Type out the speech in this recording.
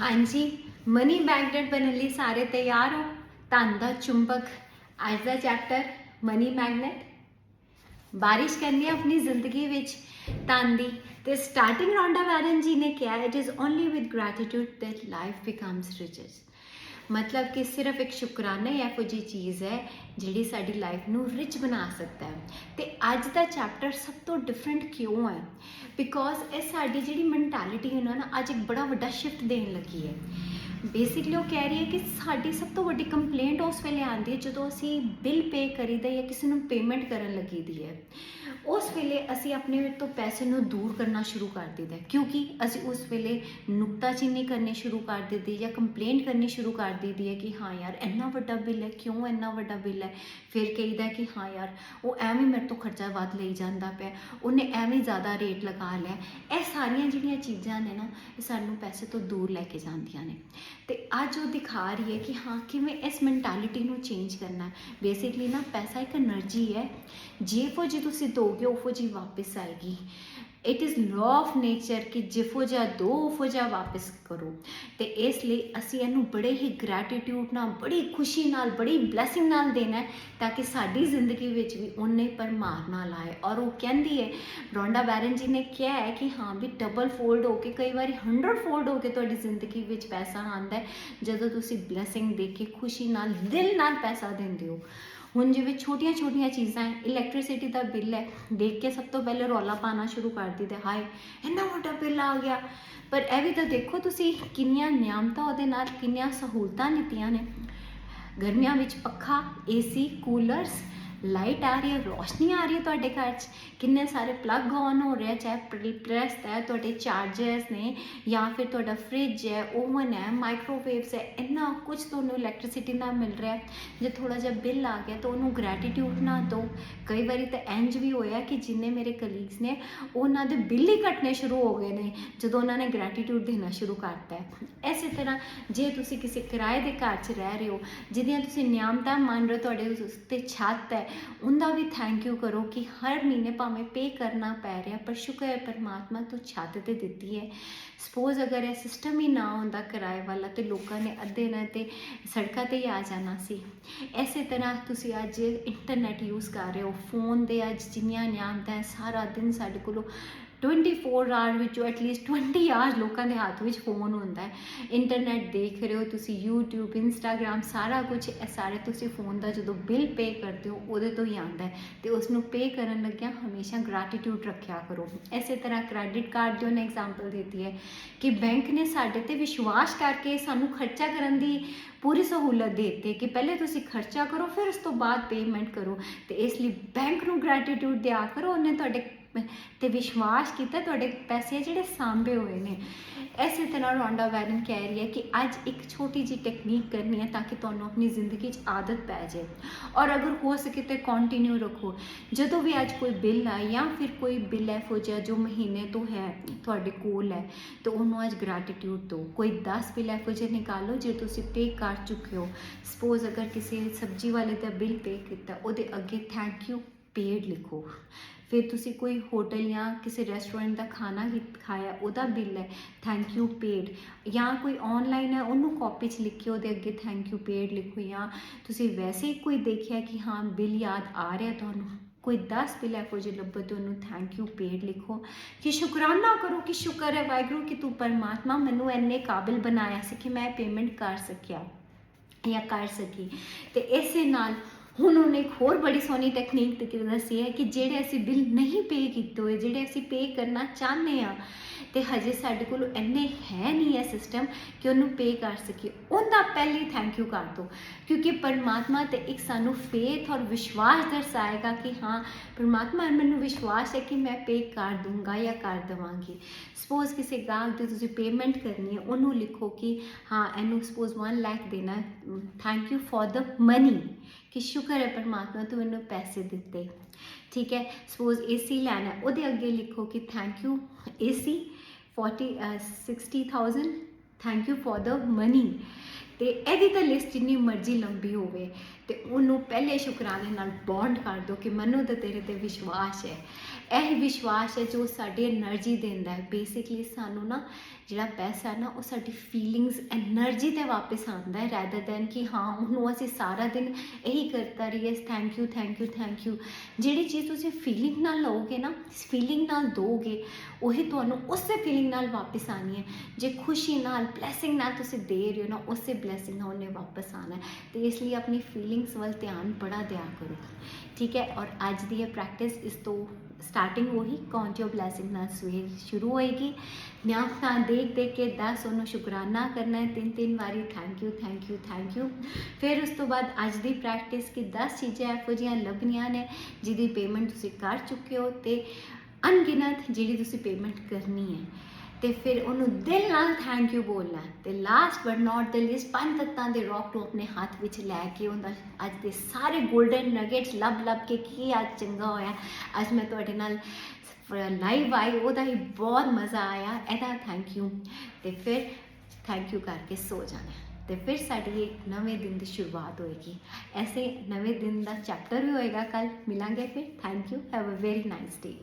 ਹਾਂਜੀ money magnet ਬਣਨ ਲਈ ਸਾਰੇ ਤਿਆਰ ਹੋ? ਧਨ ਦਾ ਚੁੰਬਕ। ਅੱਜ ਦਾ ਚੈਪਟਰ ਮਨੀ ਮੈਗਨੇਟ ਬਾਰਿਸ਼ ਕਰਨੀ ਹੈ ਆਪਣੀ ਜ਼ਿੰਦਗੀ ਵਿੱਚ ਧਨ ਦੀ ਤੇ ਸਟਾਰਟਿੰਗ ਰੌਂਡਾ ਵੈਰਨ ਜੀ ਨੇ ਕਿਹਾ it is only with gratitude that life becomes riches. ਮਤਲਬ ਕਿ ਸਿਰਫ ਇੱਕ ਸ਼ੁਕਰਾਨਾ ਹੀ ਇਹੋ ਜਿਹੀ ਚੀਜ਼ ਹੈ ਜਿਹੜੀ ਸਾਡੀ ਲਾਈਫ ਨੂੰ ਰਿਚ ਬਣਾ ਸਕਦਾ ਹੈ। ਤੇ ਅੱਜ ਦਾ ਚੈਪਟਰ ਸਭ ਤੋਂ ਡਿਫਰੈਂਟ ਕਿਉਂ ਹੈ? ਬਿਕੋਜ਼ ਇਹ ਸਾਡੀ ਜਿਹੜੀ ਮੈਂਟੈਲਿਟੀ ਹੈ ਨਾ, ਅੱਜ ਇੱਕ ਬੜਾ ਵੱਡਾ ਸ਼ਿਫਟ ਦੇਣ ਲੱਗੀ ਹੈ। ਬੇਸਿਕਲੀ ਉਹ ਕਹਿ ਰਹੀ ਹੈ ਕਿ ਸਾਡੀ ਸਭ ਤੋਂ ਵੱਡੀ ਕੰਪਲੇਂਟ ਉਸ ਵੇਲੇ ਆਉਂਦੀ ਹੈ ਜਦੋਂ ਅਸੀਂ ਬਿੱਲ ਪੇ ਕਰੀਦਾ ਜਾਂ ਕਿਸੇ ਨੂੰ ਪੇਮੈਂਟ ਕਰਨ ਲੱਗੀ ਦੀ ਹੈ। ਉਸ ਵੇਲੇ ਅਸੀਂ ਆਪਣੇ ਤੋਂ ਪੈਸੇ ਨੂੰ ਦੂਰ ਕਰਨਾ ਸ਼ੁਰੂ ਕਰ ਦਿੰਦਾ ਕਿਉਂਕਿ ਅਸੀਂ ਉਸ ਵੇਲੇ ਨੁਕਤਾਚੀਨੀ ਕਰਨੀ ਸ਼ੁਰੂ ਕਰ ਦਿੰਦੇ ਜਾਂ ਕੰਪਲੇਂਟ ਕਰਨੀ ਸ਼ੁਰੂ ਕਰ ਦਿੰਦੀ ਹੈ ਕਿ ਹਾਂ ਯਾਰ ਇੰਨਾ ਵੱਡਾ ਬਿੱਲ ਹੈ, ਕਿਉਂ ਇੰਨਾ ਵੱਡਾ ਬਿੱਲ ਹੈ? ਫਿਰ ਕਹੀਦਾ ਕਿ ਹਾਂ ਯਾਰ ਉਹ ਐਵੇਂ ਮੇਰੇ ਤੋਂ ਖਰਚਾ ਵੱਧ ਲਈ ਜਾਂਦਾ ਪਿਆ, ਉਹਨੇ ਐਵੇਂ ਜ਼ਿਆਦਾ ਰੇਟ ਲਗਾ ਲਿਆ। ਇਹ ਸਾਰੀਆਂ ਜਿਹੜੀਆਂ ਚੀਜ਼ਾਂ ਨੇ ਨਾ, ਇਹ ਸਾਨੂੰ ਪੈਸੇ ਤੋਂ ਦੂਰ ਲੈ ਕੇ ਜਾਂਦੀਆਂ ਨੇ। ਤੇ ਅੱਜ ਉਹ ਦਿਖਾ ਰਹੀ ਹੈ ਕਿ ਹਾਂ, ਕਿਵੇਂ ਇਸ ਮੈਂਟੈਲਿਟੀ ਨੂੰ ਚੇਂਜ ਕਰਨਾ ਬੇਸਿਕਲੀ ਨਾ ਪੈਸਾ ਇੱਕ એનર્ਜੀ ਹੈ। ਜੇ ਫੋ ਜੀ ਤੁਸੀਂ ਦੋਗੇ, ਉਹ ਫੋ ਜੀ ਵਾਪਸ ਆਏਗੀ। It is law of nature ਕਿ ਜਿਫੋ ਜਿਹਾ ਦੋ ਉਫੋ ਜਿਹਾ ਵਾਪਸ ਕਰੋ ਤੇ ਇਸ ਲਈ ਅਸੀਂ ਇਹਨੂੰ ਬੜੇ ਹੀ ਗ੍ਰੈਟੀਟਿਊਡ ਨਾਲ ਬੜੀ ਖੁਸ਼ੀ ਨਾਲ ਬੜੀ ਬਲੇਸਿੰਗ ਨਾਲ ਦੇਣਾ ਹੈ ਤਾਂ ਕਿ ਸਾਡੀ ਜ਼ਿੰਦਗੀ ਵਿੱਚ ਵੀ ਉਹਨੇ ਪਰਮਾਰ ਨਾਲ ਆਏ ਔਰ ਉਹ ਕਹਿੰਦੀ ਹੈ ਰੋਂਡਾ ਬੈਰਨ ਜੀ ਨੇ ਕਿਹਾ ਹੈ ਕਿ ਹਾਂ ਵੀ ਡਬਲ ਫੋਲਡ ਹੋ ਕੇ ਕਈ ਵਾਰੀ 100 ਫੋਲਡ ਹੋ ਕੇ ਤੁਹਾਡੀ ਜ਼ਿੰਦਗੀ ਵਿੱਚ ਪੈਸਾ ਆਉਂਦਾ ਹੈ ਜਦੋਂ ਤੁਸੀਂ ਬਲੇਸਿੰਗ ਦੇ ਕੇ ਖੁਸ਼ੀ ਨਾਲ ਦਿਲ ਨਾਲ ਪੈਸਾ ਦਿੰਦੇ ਹੋ ਹੁਣ ਜਿਵੇਂ ਛੋਟੀਆਂ ਛੋਟੀਆਂ ਚੀਜ਼ਾਂ ਹੈ ਇਲੈਕਟ੍ਰਿਸਿਟੀ ਦਾ ਬਿੱਲ ਹੈ, ਦੇਖ ਕੇ ਸਭ ਤੋਂ ਪਹਿਲੇ ਰੌਲਾ ਪਾਣਾ ਸ਼ੁਰੂ ਕਰ ਦਿੰਦੇ ਹਾਏ, ਇੰਨਾ ਵੱਡਾ ਬਿੱਲ ਆ ਗਿਆ। ਪਰ ਇਹ ਵੀ ਤਾਂ ਦੇਖੋ ਤੁਸੀਂ ਕਿੰਨੀਆਂ ਨਿਯਮਤਾਂ ਉਹਦੇ ਨਾਲ, ਕਿੰਨੀਆਂ ਸਹੂਲਤਾਂ ਦਿੱਤੀਆਂ ਨੇ। ਗਰਮੀਆਂ ਵਿੱਚ ਪੱਖਾ ਏਸੀ ਕੂਲਰਸ ਲਾਈਟ ਆ ਰਹੀ ਹੈ, ਰੋਸ਼ਨੀ ਆ ਰਹੀ ਹੈ ਤੁਹਾਡੇ ਘਰ 'ਚ। ਕਿੰਨੇ ਸਾਰੇ ਪਲੱਗ ਔਨ ਹੋ ਰਿਹਾ ਚਾਹੇ ਪ੍ਰੈਸ ਹੈ, ਤੁਹਾਡੇ ਚਾਰਜਰਸ ਨੇ ਜਾਂ ਫਿਰ ਤੁਹਾਡਾ ਫ੍ਰਿਜ ਹੈ ਓਵਨ ਹੈ ਮਾਈਕ੍ਰੋਵੇਵਸ ਹੈ, ਇੰਨਾ ਕੁਝ ਤੁਹਾਨੂੰ ਇਲੈਕਟ੍ਰਿਸਿਟੀ ਨਾਲ ਮਿਲ ਰਿਹਾ ਜੇ ਥੋੜਾ ਜਿਹਾ ਬਿੱਲ ਆ ਗਿਆ ਤਾਂ ਉਹਨੂੰ ਗ੍ਰੈਟੀਟਿਊਡ ਨਾ ਦਿਓ। ਕਈ ਵਾਰੀ ਤਾਂ ਇੰਜ ਵੀ ਹੋਇਆ ਕਿ ਜਿੰਨੇ ਮੇਰੇ ਕਲੀਗਸ ਨੇ, ਉਹਨਾਂ ਦੇ ਬਿੱਲ ਹੀ ਕੱਟਨੇ ਸ਼ੁਰੂ ਹੋ ਗਏ ਨੇ, ਜਦੋਂ ਉਹਨਾਂ ਨੇ ਗ੍ਰੈਟੀਟਿਊਡ ਦੇਣਾ ਸ਼ੁਰੂ ਕਰਤਾ ਹੈ। ਐਸੇ ਤਰ੍ਹਾਂ ਜੇ ਤੁਸੀਂ ਕਿਸੇ ਕਿਰਾਏ ਦੇ ਘਰ 'ਚ ਰਹਿ ਰਹੇ ਹੋ, ਜਿਹਦੀਆਂ ਤੁਸੀਂ ਨਿਯਮਤਾਂ ਮੰਨ ਰਹੇ ਹੋ, ਤੁਹਾਡੇ ਉਸ ਉੱਤੇ ਛੱਤ ਹੈ ਉਹਦਾ ਵੀ ਥੈਂਕ ਯੂ ਕਰੋ ਕਿ ਹਰ ਮਹੀਨੇ ਭਾਵੇਂ ਪੇ ਕਰਨਾ ਪੈ ਰਿਹਾ, ਪਰ ਸ਼ੁਕਰ ਹੈ ਪਰਮਾਤਮਾ ਤੂੰ ਛੱਤ ਤੇ ਦਿੱਤੀ ਹੈ। ਸਪੋਜ਼ ਅਗਰ ਇਹ ਸਿਸਟਮ ਹੀ ਨਾ ਹੁੰਦਾ ਕਿਰਾਏ ਵਾਲਾ ਤੇ ਲੋਕਾਂ ਨੇ ਅੱਧੇ ਨਾ ਤੇ ਸੜਕਾਂ ਤੇ ਹੀ ਆ ਜਾਣਾ ਸੀ। ਐਸੇ ਤਰ੍ਹਾਂ ਤੁਸੀਂ ਅੱਜ ਇੰਟਰਨੈਟ ਯੂਜ਼ ਕਰ ਰਹੇ ਹੋ ਫੋਨ ਦੇ ਅੱਜ ਜਿੰਨੀਆਂ ਨਿਯਮਤਾਂ ਹੈ, ਸਾਰਾ ਦਿਨ ਸਾਡੇ ਕੋਲੋਂ 24 ਆਵਰ ਵਿੱਚੋਂ ਐਟਲੀਸਟ 20 ਆਵਰ ਲੋਕਾਂ ਦੇ ਹੱਥ ਵਿੱਚ ਫੋਨ ਹੁੰਦਾ ਹੈ। ਇੰਟਰਨੈਟ ਦੇਖ ਰਹੇ ਹੋ ਤੁਸੀਂ, YouTube, Instagram ਸਾਰਾ ਕੁਝ ਇਹ ਸਾਰੇ ਤੁਸੀਂ ਫੋਨ ਦਾ ਜਦੋਂ ਬਿੱਲ ਪੇ ਕਰਦੇ ਹੋ, ਉਹਦੇ ਤੋਂ ਹੀ ਆਉਂਦਾ ਹੈ। ਤੇ ਉਸ ਨੂੰ ਪੇ ਕਰਨ ਲੱਗਿਆ ਹਮੇਸ਼ਾ ਗ੍ਰੈਟੀਟਿਊਡ ਰੱਖਿਆ ਕਰੋ। ਐਸੇ ਤਰ੍ਹਾਂ ਕ੍ਰੈਡਿਟ ਕਾਰਡ ਦੀ ਉਹਨੇ ਐਗਜ਼ਾਮਪਲ ਦਿੱਤੀ ਹੈ ਕਿ ਬੈਂਕ ਨੇ ਸਾਡੇ ਤੇ ਵਿਸ਼ਵਾਸ ਕਰਕੇ ਸਾਨੂੰ ਖਰਚਾ ਕਰਨ ਦੀ ਪੂਰੀ ਸਹੂਲਤ ਦੇ ਦਿੱਤੀ ਕਿ ਪਹਿਲੇ ਤੁਸੀਂ ਖਰਚਾ ਕਰੋ, ਫਿਰ ਉਸ ਤੋਂ ਬਾਅਦ ਪੇਮੈਂਟ ਕਰੋ। ਤੇ ਇਸ ਲਈ ਬੈਂਕ ਨੂੰ ਗ੍ਰੈਟੀਟਿਊਡ ਦਿਆ ਕਰੋ। ਉਹਨੇ ਤੁਹਾਡੇ ਤੇ ਵਿਸ਼ਵਾਸ ਕੀਤਾ ਤੁਹਾਡੇ ਪੈਸੇ ਜਿਹੜੇ ਸਾਂਭੇ ਹੋਏ ਨੇ। ਇਸੇ ਤਰ੍ਹਾਂ ਰੌਂਡਾ ਵੈਰਨ ਕਹਿ ਰਹੀ ਹੈ ਕਿ ਅੱਜ ਇੱਕ ਛੋਟੀ ਜੀ ਟੈਕਨੀਕ ਕਰਨੀ ਹੈ ਤਾਂ ਕਿ ਤੁਹਾਨੂੰ ਆਪਣੀ ਜ਼ਿੰਦਗੀ 'ਚ ਆਦਤ ਪੈ ਜਾਏ। ਔਰ ਅਗਰ ਹੋ ਸਕੇ ਤੇ ਕੰਟੀਨਿਊ ਰੱਖੋ। ਜਦੋਂ ਵੀ ਅੱਜ ਕੋਈ ਬਿੱਲ ਆ ਜਾਂ ਫਿਰ ਕੋਈ ਬਿੱਲ ਹੈ ਜਿਹਾ ਜੋ ਮਹੀਨੇ ਤੋਂ ਹੈ ਤੁਹਾਡੇ ਕੋਲ ਹੈ, ਤੇ ਉਹਨੂੰ ਅੱਜ ਗ੍ਰੈਟੀਟਿਊਡ ਦਿਓ। ਕੋਈ 10 ਬਿੱਲ ਹੈ ਜਿਹੇ ਨਿਕਾਲੋ ਜੇ ਤੁਸੀਂ ਪੇ ਕਰ ਚੁੱਕੇ ਹੋ। ਸਪੋਜ਼ ਅਗਰ ਕਿਸੇ ਸਬਜ਼ੀ ਵਾਲੇ ਦਾ ਬਿੱਲ ਪੇ ਕੀਤਾ, ਉਹਦੇ ਅੱਗੇ ਥੈਂਕ ਯੂ ਪੇਡ ਲਿਖੋ। ਫਿਰ ਤੁਸੀਂ ਕੋਈ ਹੋਟਲ ਜਾਂ ਕਿਸੇ ਰੈਸਟੋਰੈਂਟ ਦਾ ਖਾਣਾ ਹੀ ਖਾਇਆ, ਉਹਦਾ ਬਿੱਲ ਹੈ ਥੈਂਕ ਯੂ ਪੇਡ ਜਾਂ ਕੋਈ ਆਨਲਾਈਨ ਹੈ, ਉਹਨੂੰ ਕਾਪੀ 'ਚ ਲਿਖ ਕੇ ਉਹਦੇ ਅੱਗੇ ਥੈਂਕ ਯੂ ਪੇਡ ਲਿਖੋ ਜਾਂ ਤੁਸੀਂ ਵੈਸੇ ਕੋਈ ਦੇਖਿਆ ਕਿ ਹਾਂ ਬਿੱਲ ਯਾਦ ਆ ਰਿਹਾ ਤੁਹਾਨੂੰ? ਕੋਈ 10 ਬਿੱਲ ਇਹੋ ਜੇ ਲੱਭੋ ਤੇ ਉਹਨੂੰ ਥੈਂਕ ਯੂ ਪੇਡ ਲਿਖੋ। ਕਿ ਸ਼ੁਕਰਾਨਾ ਕਰੋ ਕਿ ਸ਼ੁਕਰ ਹੈ, ਵਾਹਿਗੁਰੂ ਕਿ ਤੂੰ ਪਰਮਾਤਮਾ ਮੈਨੂੰ ਇੰਨੇ ਕਾਬਿਲ ਬਣਾਇਆ ਸੀ ਕਿ ਮੈਂ ਪੇਮੈਂਟ ਕਰ ਸਕਿਆ ਜਾਂ ਕਰ ਸਕੀ। ਤੇ ਇਸੇ ਨਾਲ ਹੁਣ ਉਹਨੇ ਇੱਕ ਹੋਰ ਬੜੀ ਸੋਹਣੀ ਟੈਕਨੀਕ ਤੇ ਦੱਸੀ ਹੈ ਕਿ ਜਿਹੜੇ ਅਸੀਂ ਬਿੱਲ ਨਹੀਂ ਪੇ ਕੀਤੇ ਹੋਏ, ਜਿਹੜੇ ਅਸੀਂ ਪੇ ਕਰਨਾ ਚਾਹੁੰਦੇ ਆ ਤੇ ਹਜੇ ਸਾਡੇ ਕੋਲ ਇੰਨੇ ਹੈ ਨਹੀਂ ਹੈ ਸਿਸਟਮ ਕਿ ਉਹਨੂੰ ਪੇ ਕਰ ਸਕੀਏ। ਉਹਦਾ ਪਹਿਲੇ ਥੈਂਕ ਯੂ ਕਰ ਦੋ ਕਿਉਂਕਿ ਪਰਮਾਤਮਾ ਤੇ ਇੱਕ ਸਾਨੂੰ ਫੇਥ ਔਰ ਵਿਸ਼ਵਾਸ ਦਰਸਾਏਗਾ ਕਿ ਹਾਂ, ਪਰਮਾਤਮਾ ਮੈਨੂੰ ਵਿਸ਼ਵਾਸ ਹੈ ਕਿ ਮੈਂ ਪੇ ਕਰ ਦੂੰਗਾ ਜਾਂ ਕਰ ਦਵਾਂਗੀ। ਸਪੋਜ਼ ਕਿਸੇ ਗਾਹਕ ਦੀ ਤੁਸੀਂ ਪੇਮੈਂਟ ਕਰਨੀ ਹੈ, ਉਹਨੂੰ ਲਿਖੋ ਕਿ ਹਾਂ, ਇਹਨੂੰ ਸਪੋਜ਼ 1 ਲੱਖ ਦੇਣਾ thank you for the money ਕਿ ਸ਼ੁਕਰ ਹੈ ਪਰਮਾਤਮਾ ਤੂੰ ਮੈਨੂੰ ਪੈਸੇ ਦਿੱਤੇ। ਠੀਕ ਹੈ ਸਪੋਜ਼ ਏਸੀ ਲੈਣਾ ਉਹਦੇ ਅੱਗੇ ਲਿਖੋ ਕਿ thank you AC 40 uh, 60000 thank you for the money. ਤੇ ਇਹਦੀ ਤਾਂ ਲਿਸਟ ਜਿੰਨੀ ਮਰਜ਼ੀ ਲੰਬੀ ਹੋਵੇ ਤੇ ਉਹਨੂੰ ਪਹਿਲੇ ਸ਼ੁਕਰਾਨੇ ਨਾਲ ਬੌਂਡ ਕਰ ਦਿਓ ਕਿ ਮੈਨੂੰ ਤਾਂ ਤੇਰੇ ਤੇ ਵਿਸ਼ਵਾਸ ਹੈ। ਇਹ ਵਿਸ਼ਵਾਸ ਹੈ ਜੋ ਸਾਡੀ એનર્ਜੀ ਦਿੰਦਾ ਹੈ। ਬੇਸਿਕਲੀ ਸਾਨੂੰ ਨਾ ਜਿਹੜਾ ਪੈਸਾ ਨਾ ਉਹ ਸਾਡੀ ਫੀਲਿੰਗਸ એનર્ਜੀ ਤੇ ਵਾਪਸ ਆਉਂਦਾ ਹੈ ਰੈਦਰ ਦੈਨ ਕਿ ਹਾਂ, ਉਹਨੂੰ ਅਸੀਂ ਸਾਰਾ ਦਿਨ ਇਹੀ ਕਰਤਾ ਰਹੀਏ thank you thank you thank you ਜਿਹੜੀ ਚੀਜ਼ ਤੁਸੀਂ ਫੀਲਿੰਗ ਨਾਲ ਲਓਗੇ ਨਾ ਫੀਲਿੰਗ ਨਾਲ ਦੋਗੇ, ਉਹੀ ਤੁਹਾਨੂੰ ਉਸੇ ਫੀਲਿੰਗ ਨਾਲ ਵਾਪਸ ਆਣੀ ਹੈ। ਜੇ ਖੁਸ਼ੀ ਨਾਲ ਬਲੇਸਿੰਗ ਨਾਲ ਤੁਸੀਂ ਦੇ ਰਹੇ ਹੋ ਨਾ, ਉਸੇ ਬਲੇਸਿੰਗ ਨਾਲ ਉਹਨੇ ਵਾਪਸ ਆਣਾ ਹੈ ਤੇ ਇਸ ਲਈ ਆਪਣੀ ਫੀਲਿੰਗਸ ਵੱਲ ਧਿਆਨ ਬੜਾ ਦਿਆ ਕਰੋ ਠੀਕ ਹੈ ਔਰ ਅੱਜ ਦੀ ਇਹ ਪ੍ਰੈਕਟਿਸ ਇਸ ਤੋਂ ਸਟਾਰਟਿੰਗ ਉਹੀ ਕਾਊਂਟ ਯੋਰ ਬਲੇਸਿੰਗ ਨਾਲ ਸਵੇਰ ਸ਼ੁਰੂ ਹੋਏਗੀ ਨਿਆਮ ਤਾਂ ਦੇਖ ਦੇਖ ਕੇ 10 ਉਹਨੂੰ ਸ਼ੁਕਰਾਨਾ ਕਰਨਾ ਹੈ ਤਿੰਨ ਤਿੰਨ ਵਾਰੀ thank you thank you thank you ਫਿਰ ਉਸ ਤੋਂ ਬਾਅਦ ਅੱਜ ਦੀ ਪ੍ਰੈਕਟਿਸ ਕਿ 10 ਚੀਜ਼ਾਂ ਇਹੋ ਜਿਹੀਆਂ ਲੱਭਣੀਆਂ ਨੇ ਜਿਹਦੀ ਪੇਮੈਂਟ ਤੁਸੀਂ ਕਰ ਚੁੱਕੇ ਹੋ ਤੇ ਅਣਗਿਣਤ ਜਿਹੜੀ ਤੁਸੀਂ ਪੇਮੈਂਟ ਕਰਨੀ ਹੈ ਤੇ ਫਿਰ ਉਹਨੂੰ ਦਿਲ ਨਾਲ ਥੈਂਕ ਯੂ ਬੋਲਣਾ ਹੈ। ਤੇ last but not the least ਪੰਜ ਤੱਤਾਂ ਦੇ ਰੌਕ ਨੂੰ ਆਪਣੇ ਹੱਥ ਵਿੱਚ ਲੈ ਕੇ ਉਹਦਾ ਅੱਜ ਦੇ ਸਾਰੇ 골ਡਨ ਨਗੇਟਸ ਲੱਭ ਲੱਭ ਕੇ ਕੀ ਅੱਜ ਚੰਗਾ ਹੋਇਆ। ਅੱਜ ਮੈਂ ਤੁਹਾਡੇ ਨਾਲ ਲਾਈਵ ਆਈ, ਉਹਦਾ ਹੀ ਬਹੁਤ ਮਜ਼ਾ ਆਇਆ। ਇਹਦਾ ਥੈਂਕ ਯੂ ਤੇ ਫਿਰ ਥੈਂਕ ਯੂ ਕਰਕੇ ਸੋ ਜਾਣਾ ਹੈ। ਤੇ ਫਿਰ ਸਾਡੀ ਇੱਕ ਨਵੇਂ ਦਿਨ ਦੀ ਸ਼ੁਰੂਆਤ ਹੋਏਗੀ। ਐਸੇ ਨਵੇਂ ਦਿਨ ਦਾ ਚੈਪਟਰ ਵੀ ਹੋਏਗਾ ਕੱਲ ਮਿਲਾਂਗੇ ਫਿਰ। Thank you have a very nice day